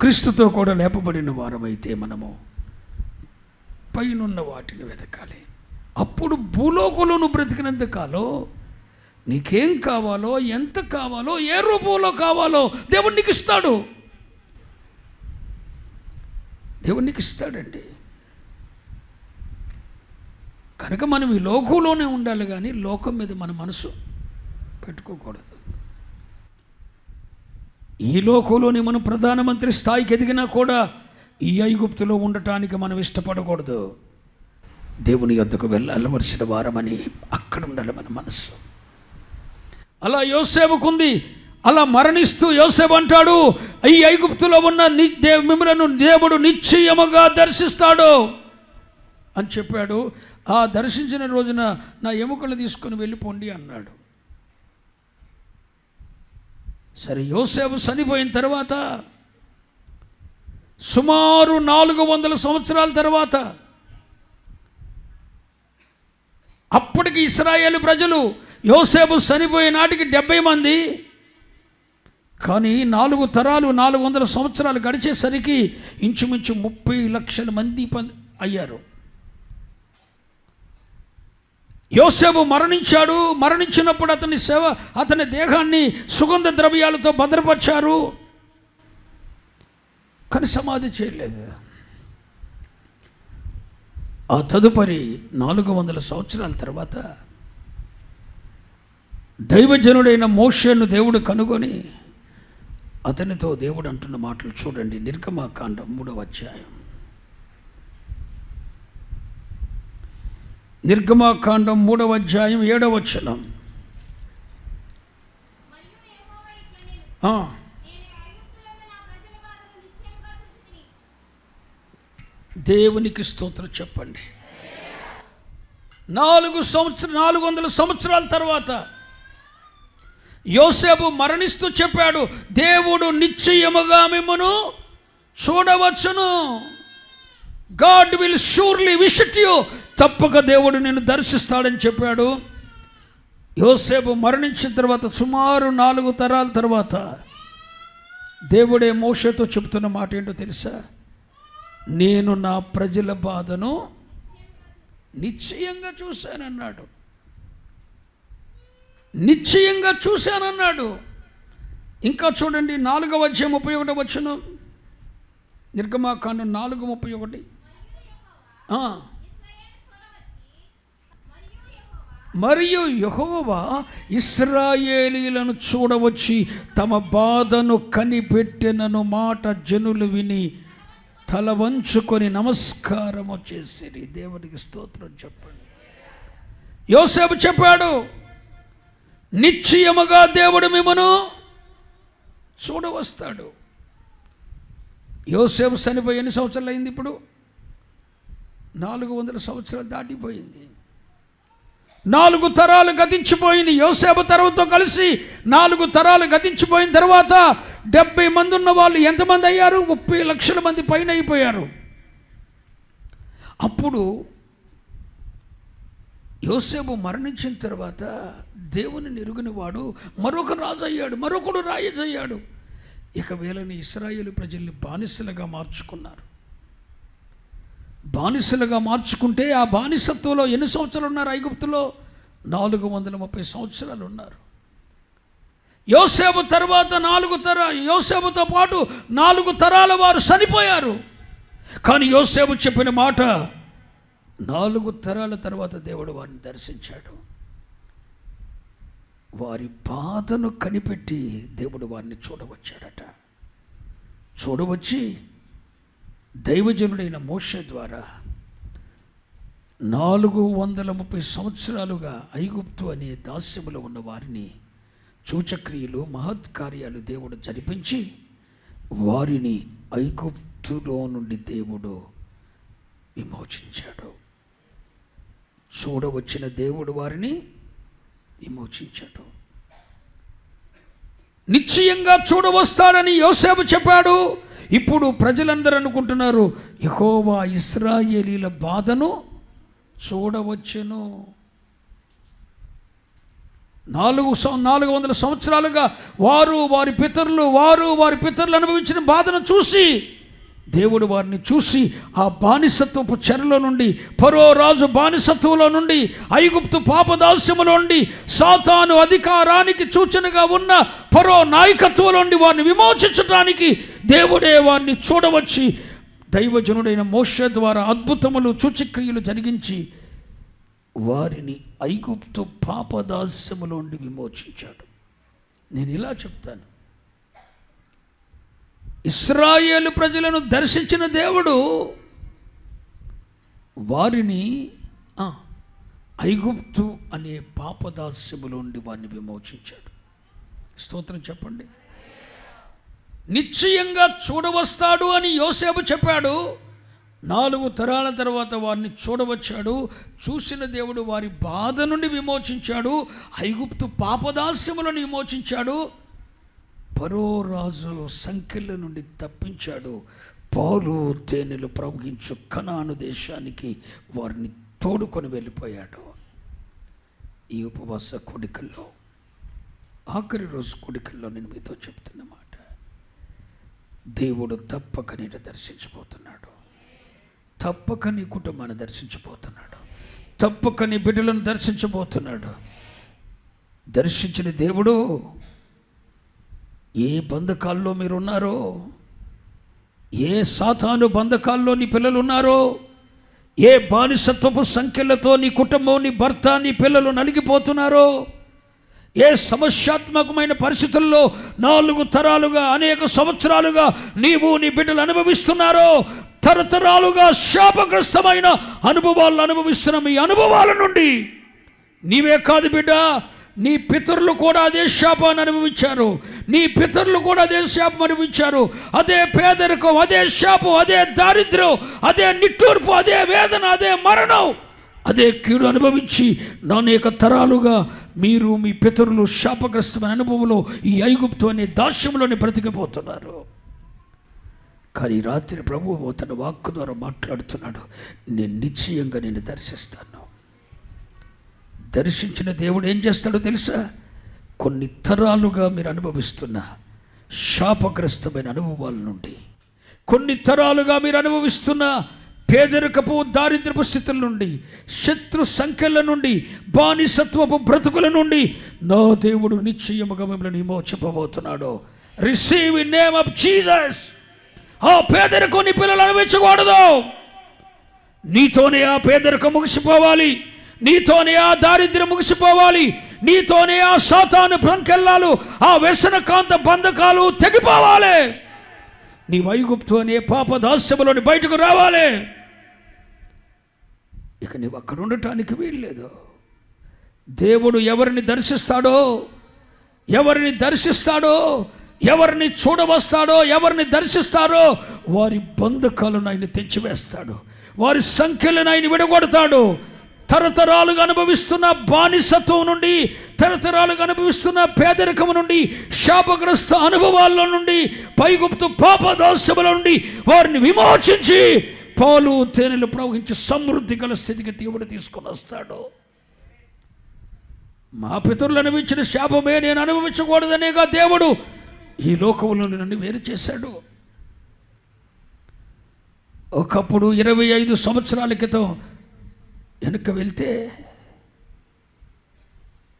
క్రీస్తుతో కూడా లేపబడిన వారమైతే మనము పైనున్న వాటిని వెతకాలి. అప్పుడు భూలోకంలో బ్రతికినంత కాలో నీకేం కావాలో ఎంత కావాలో ఏ రూపంలో కావాలో దేవుడు నీకు ఇస్తాడు దేవుడు నీకు ఇస్తాడండి కనుక మనం ఈ లోకంలోనే ఉండాలి కానీ లోకం మీద మన మనసు పెట్టుకోకూడదు. ఈ లోకంలోనే మనం ప్రధానమంత్రి స్థాయికి ఎదిగినా కూడా ఈ ఐగుప్తులో ఉండటానికి మనం ఇష్టపడకూడదు. దేవుని యొద్దకు వెళ్ళవలసిన వారమని అక్కడ ఉండాలి మన మనస్సు అలా యోసేపుకుంది అలా మరణిస్తూ యోసేపు అంటాడు ఈ ఐగుప్తులో ఉన్న ని మిమ్మలను దేవుడు నిశ్చయముగా దర్శిస్తాడు. అని చెప్పాడు. ఆ దర్శించిన రోజున నా ఎముకలు తీసుకొని వెళ్ళిపోండి అన్నాడు. సరే యోసేపు చనిపోయిన తర్వాత సుమారు నాలుగు వందల సంవత్సరాల తర్వాత అప్పటికి ఇస్రాయేల్ ప్రజలు యోసేపు చనిపోయే నాటికి డెబ్బై మంది కానీ నాలుగు తరాలు నాలుగు వందల సంవత్సరాలు గడిచేసరికి ఇంచుమించు ముప్పై లక్షల మంది అయ్యారు. యోసేపు మరణించాడు. మరణించినప్పుడు అతని సేవ అతని దేహాన్ని సుగంధ ద్రవ్యాలతో భద్రపరిచారు. కానీ సమాధి చేయలేదు. ఆ తదుపరి నాలుగు వందల సంవత్సరాల తర్వాత దైవజనుడైన మోషను దేవుడు కనుగొని అతనితో దేవుడు అంటున్న మాటలు చూడండి. నిర్గమాకాండం మూడవ అధ్యాయం. నిర్గమాకాండం మూడవ అధ్యాయం ఏడవ వచనం. ఆ, దేవునికి స్తోత్రం చెప్పండి. నాలుగు సంవత్సరం నాలుగు వందల సంవత్సరాల తర్వాత యోసేపు మరణిస్తూ చెప్పాడు దేవుడు నిశ్చయముగా మిమ్మను చూడవచ్చును. God will surely visit you. తప్పక దేవుడు నేను దర్శిస్తాడని చెప్పాడు. యోసేపు మరణించిన తర్వాత సుమారు నాలుగు తరాల తర్వాత దేవుడే మోషతో చెబుతున్న మాట ఏంటో తెలుసా? నేను నా ప్రజల బాధను నిశ్చయంగా చూశానన్నాడు. నిశ్చయంగా చూశానన్నాడు. ఇంకా చూడండి నాలుగవ అధ్యాయం ముప్పై ఒకటి వచ్చును నిర్గమాకాండం నాలుగు ముప్పై ఒకటి ఆ. మరియు యహోవా ఇస్రాయేలీలను చూడవచ్చి తమ బాధను కనిపెట్టినను మాట జనులు విని తల వంచుకొని నమస్కారము చేసిరి. దేవునికి స్తోత్రం చెప్పండి. యోసేపు చెప్పాడు నిశ్చయముగా దేవుడు మిమ్మను చూడవస్తాడు. యోసేపు చనిపోయి ఎన్ని సంవత్సరాలు అయింది ఇప్పుడు? నాలుగు వందల సంవత్సరాలు దాటిపోయింది. నాలుగు తరాలు గతించిపోయింది యోసేపు తరంతో కలిసి నాలుగు తరాలు గతించిపోయిన తర్వాత డెబ్బై మంది ఉన్న వాళ్ళు ఎంతమంది అయ్యారు? ముప్పై లక్షల మంది పైన అయిపోయారు. అప్పుడు యోసేపు మరణించిన తర్వాత దేవుని నిరుగునివాడు మరొక రాజు అయ్యాడు మరొకడు రాయజయ్యాడు ఇక వీళ్ళని ఇస్రాయేల్ ప్రజల్ని బానిసలుగా మార్చుకున్నారు. బానిసలుగా మార్చుకుంటే ఆ బానిసత్వంలో ఎన్ని సంవత్సరాలు ఉన్నారు ఐగుప్తులో? నాలుగు వందల ముప్పై సంవత్సరాలు ఉన్నారు. యోసేపు తర్వాత నాలుగు తర యోసేపుతో పాటు నాలుగు తరాల వారు చనిపోయారు. కానీ యోసేపు చెప్పిన మాట నాలుగు తరాల తర్వాత దేవుడు వారిని దర్శించాడు. వారి బాధను కనిపెట్టి దేవుడు వారిని చూడవచ్చాడట. చూడవచ్చి దైవజనుడైన మోష ద్వారా నాలుగు వందల ముప్పై సంవత్సరాలుగా ఐగుప్తు అనే దాస్యములో ఉన్న వారిని సూచక్రియలు మహత్కార్యాలు దేవుడు జరిపించి వారిని ఐగుప్తులో నుండి దేవుడు విమోచించాడు. చూడవచ్చిన దేవుడు వారిని విమోచించాడు. నిశ్చయంగా చూడవస్తాడని యోసేపు చెప్పాడు. ఇప్పుడు ప్రజలందరూ అనుకుంటున్నారు యహోవా ఇస్రాయేలీల బాధను చూడవచ్చును. నాలుగు నాలుగు వందల సంవత్సరాలుగా వారు వారి పితరులు వారు వారి పితరులు అనుభవించిన బాధను చూసి దేవుడు వారిని చూసి ఆ బానిసత్వపు చెరలో నుండి పరో రాజు బానిసత్వంలో నుండి ఐగుప్తు పాపదాస్యములో నుండి సాతాను అధికారానికి సూచనగా ఉన్న పరో నాయకత్వంలో నుండి వారిని విమోచించడానికి దేవుడే వారిని చూడవచ్చి దైవజనుడైన మోష ద్వారా అద్భుతములు సూచక్రియలు జరిగించి వారిని ఐగుప్తు పాపదాస్యములోండి విమోచించాడు. నేను ఇలా చెప్తాను. ఇస్రాయేలు ప్రజలను దర్శించిన దేవుడు వారిని ఐగుప్తు అనే పాపదాస్యములోండి వారిని విమోచించాడు. స్తోత్రం చెప్పండి. నిశ్చయంగా చూడవస్తాడు అని యోసేపు చెప్పాడు. నాలుగు తరాల తర్వాత వారిని చూడవచ్చాడు. చూసిన దేవుడు వారి బాధ నుండి విమోచించాడు. ఐగుప్తు పాపదాస్యములను విమోచించాడు. పరో రాజు సంఖ్యల నుండి తప్పించాడు. పాలు తేనెలు ప్రవహించు కనాను దేశానికి వారిని తోడుకొని వెళ్ళిపోయాడు. ఈ ఉపవాస కొడికల్లో ఆఖరి రోజు కొడికల్లో నేను మీతో చెప్తున్న దేవుడు తప్పక నేను దర్శించబోతున్నాడు తప్పక నీ కుటుంబాన్ని దర్శించబోతున్నాడు తప్పక నీ బిడ్డలను దర్శించబోతున్నాడు. దర్శించిన దేవుడు ఏ బంధకాల్లో మీరు ఉన్నారో ఏ సాతాను బంధకాల్లో నీ పిల్లలు ఉన్నారో ఏ బానిసత్వపు సంఖ్యలతో నీ కుటుంబం నీ భర్త నీ పిల్లలు నలిగిపోతున్నారో ఏ సమస్యాత్మకమైన పరిస్థితుల్లో నాలుగు తరాలుగా అనేక సంవత్సరాలుగా నీవు నీ బిడ్డలు అనుభవిస్తున్నారో తరతరాలుగా శాపగ్రస్తమైన అనుభవాలను అనుభవిస్తున్న మీ అనుభవాల నుండి నీవే కాదు బిడ్డ నీ పితరులు కూడా అదే శాపాన్ని అనుభవించారు. నీ పితరులు కూడా అదే శాపం అనుభవించారు. అదే పేదరికం అదే శాపం అదే దారిద్ర్యం అదే నిట్టూర్పు అదే వేదన అదే మరణం అదే కీడు అనుభవించి నానేక తరాలుగా మీరు మీ పితరులు శాపగ్రస్తమైన అనుభవంలో ఈ ఐగుప్తు అనే దాస్యంలోనే బ్రతికిపోతున్నారు. కానీ రాత్రి ప్రభువు తన వాక్కు ద్వారా మాట్లాడుతున్నాడు. నేను నిశ్చయంగా నేను దర్శిస్తాను. దర్శించిన దేవుడు ఏం చేస్తాడో తెలుసా? కొన్ని తరాలుగా మీరు అనుభవిస్తున్న శాపగ్రస్తమైన అనుభవాల నుండి కొన్ని తరాలుగా మీరు అనుభవిస్తున్న పేదరికపు దారిద్రపు స్థితుల నుండి శత్రు సంఖ్యల నుండి బానిసత్వపు బ్రతుకుల నుండి నా దేవుడు నిశ్చయముగా మిమ్మల్ని విమోచింపబోతున్నాడు receive in name of Jesus ఆ పేదరికం నీ పిల్లలు అనుభవించకూడదు నీతోనే ఆ పేదరికం ముగిసిపోవాలి. నీతోనే ఆ దారిద్ర్యం ముగిసిపోవాలి. నీతోనే ఆ సాతాను పంకెళ్ళాలు ఆ వ్యసన కాంత బంధకాలు తెగిపోవాలి. నీ వైగుప్తు అనే పాపదాస్యములోని బయటకు రావాలి. ఇక నువ్వు అక్కడ ఉండటానికి వీల్లేదు. దేవుడు ఎవరిని దర్శిస్తాడో ఎవరిని దర్శిస్తాడో ఎవరిని చూడవస్తాడో ఎవరిని దర్శిస్తాడో వారి బంధకాలను ఆయన తెచ్చివేస్తాడు. వారి సంఖ్యలను ఆయన విడగొడతాడు. తరతరాలుగా అనుభవిస్తున్న బానిసత్వం నుండి తరతరాలుగా అనుభవిస్తున్న పేదరికం నుండి శాపగ్రస్త అనుభవాల్లో నుండి పైగుప్తు పాపదోషముల నుండి వారిని విమోచించి పాలు తేనెలు ప్రవహించి సమృద్ధి గల స్థితికి దేవుడు తీసుకొని వస్తాడు. మా పితరులు అనుభవించిన శాపమే నేను అనుభవించకూడదనేగా దేవుడు ఈ లోకంలో నన్ను వేరు చేశాడు. ఒకప్పుడు ఇరవై ఐదు సంవత్సరాల క్రితం వెనక వెళ్తే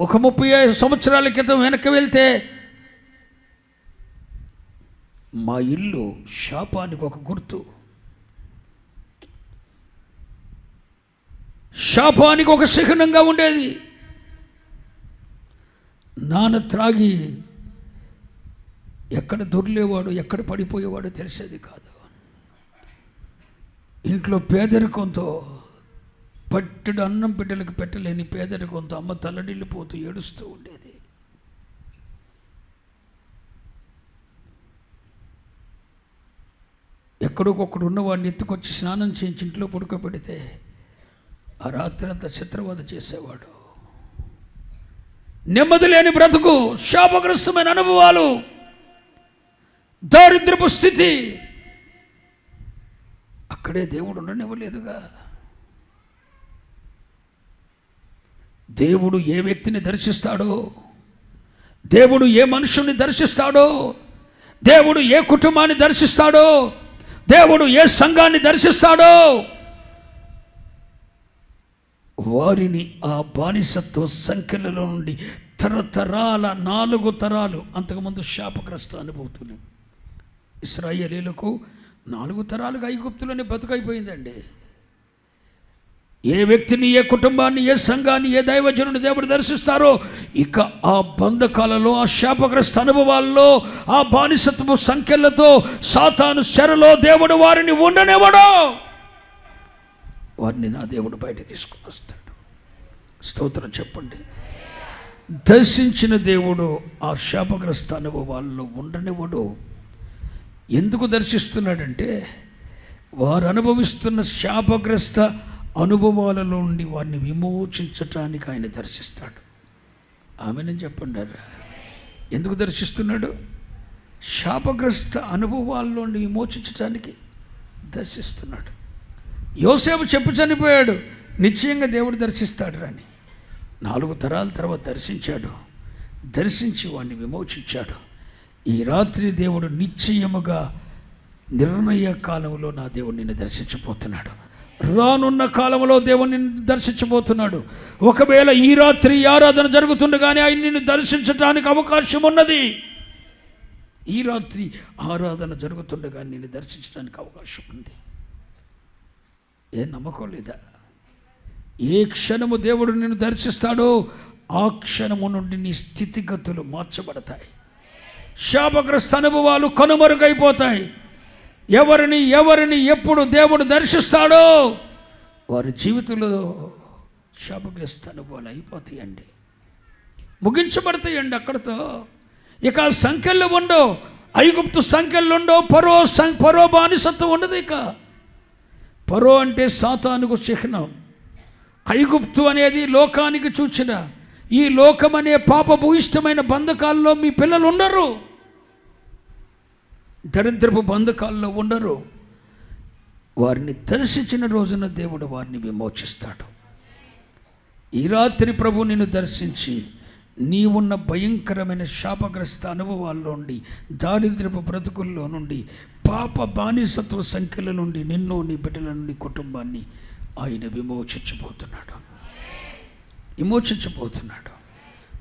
ఒక ముప్పై ఐదు సంవత్సరాల క్రితం వెనక వెళ్తే మా ఇల్లు శాపానికి ఒక గుర్తు. శాపానికి ఒక శిఖనంగా ఉండేది. నాన్న త్రాగి ఎక్కడ దొర్లేవాడు ఎక్కడ పడిపోయేవాడో తెలిసేది కాదు. ఇంట్లో పేదరికంతో పట్టెడు అన్నం బిడ్డలకు పెట్టలేని పేదరికంతో అమ్మ తల్లడిల్లిపోతూ ఏడుస్తూ ఉండేది. ఎక్కడొకొక్కడు ఉన్నవాడిని ఎత్తుకొచ్చి స్నానం చేయించి ఇంట్లో పడుకోబెడితే ఆ రాత్రి అంతా చిత్రవద చేసేవాడు. నెమ్మది లేని బ్రతుకు శాపగ్రస్తమైన అనుభవాలు దారిద్రపు స్థితి. అక్కడే దేవుడు ఉండనివ్వలేదుగా. దేవుడు ఏ వ్యక్తిని దర్శిస్తాడో దేవుడు ఏ మనుషుని దర్శిస్తాడో దేవుడు ఏ కుటుంబాన్ని దర్శిస్తాడో దేవుడు ఏ సంఘాన్ని దర్శిస్తాడో వారిని ఆ బానిసత్వ సంఖ్యలలో నుండి తరతరాల నాలుగు తరాలు అంతకుముందు శాపగ్రస్త అనుభూతులు. ఇస్రాయేలీలకు నాలుగు తరాలుగా ఐగుప్తులోనే బతుకైపోయిందండి. ఏ వ్యక్తిని ఏ కుటుంబాన్ని ఏ సంఘాన్ని ఏ దైవజనుని దేవుడు దర్శిస్తారో ఇక ఆ బంధకాలలో ఆ శాపగ్రస్త అనుభవాల్లో ఆ బానిసత్వపు సంఖ్యలతో సాతాను చెరలో దేవుడు వారిని ఉండనివ్వడం. వారిని నా దేవుడు బయట తీసుకుని వస్తాడు. స్తోత్రం చెప్పండి. దర్శించిన దేవుడు ఆ శాపగ్రస్త అనుభవాల్లో ఉండనివ్వడు. ఎందుకు దర్శిస్తున్నాడంటే వారు అనుభవిస్తున్న శాపగ్రస్త అనుభవాలలో నుండి వారిని విమోచించటానికి ఆయన దర్శిస్తాడు. ఆమెనని చెప్పండి ఎందుకు దర్శిస్తున్నాడు? శాపగ్రస్త అనుభవాల్లో విమోచించటానికి దర్శిస్తున్నాడు. యోసేపు చెప్పు చనిపోయాడు. నిశ్చయంగా దేవుడు దర్శిస్తాడు రాని. నాలుగు తరాల తర్వాత దర్శించాడు. దర్శించి వాడిని విమోచించాడు. ఈ రాత్రి దేవుడు నిశ్చయముగా నిర్ణయ కాలంలో నా దేవుడు నిన్ను దర్శించబోతున్నాడు. రానున్న కాలంలో దేవుడు నిన్ను దర్శించబోతున్నాడు. ఒకవేళ ఈ రాత్రి ఆరాధన జరుగుతుండగానే ఆయన నిన్ను దర్శించడానికి అవకాశం ఉన్నది ఈ రాత్రి ఆరాధన జరుగుతుండగా నిన్ను దర్శించడానికి అవకాశం ఉంది ఏ నమ్మకం లేదా? ఏ క్షణము దేవుడు నిన్ను దర్శిస్తాడో ఆ క్షణము నుండి నీ స్థితిగతులు మార్చబడతాయి. శాపగ్రస్త అనుభవాలు కనుమరుగైపోతాయి. ఎవరిని ఎవరిని ఎప్పుడు దేవుడు దర్శిస్తాడో వారి జీవితంలో శాపగ్రస్త అనుభవాలు అయిపోతాయండి. ముగించబడతాయండి అక్కడితో. ఇక సంఖ్యలు ఉండవు. ఐగుప్తు సంఖ్యలు ఉండవు. పరో సం పరో బానిసత్వం ఉండదు ఇక. పరో అంటే సాతానుకు చిహ్నం. ఐగుప్తు అనేది లోకానికి చూచిన ఈ లోకం అనే పాపభూయిష్టమైన బంధకాల్లో మీ పిల్లలు ఉండరు దరిద్రపు బంధకాల్లో ఉండరు. వారిని దర్శించిన రోజున దేవుడు వారిని విమోచిస్తాడు. ఈ రాత్రి ప్రభు నిన్ను దర్శించి నీవున్న భయంకరమైన శాపగ్రస్త అనుభవాల్లో నుండి దారిద్రపు బ్రతుకుల్లో నుండి పాప బానిసత్వ సంఖ్యల నుండి నిన్ను నీ బిడ్డల నుండి కుటుంబాన్ని ఆయన విమోచించబోతున్నాడు. విమోచించబోతున్నాడు.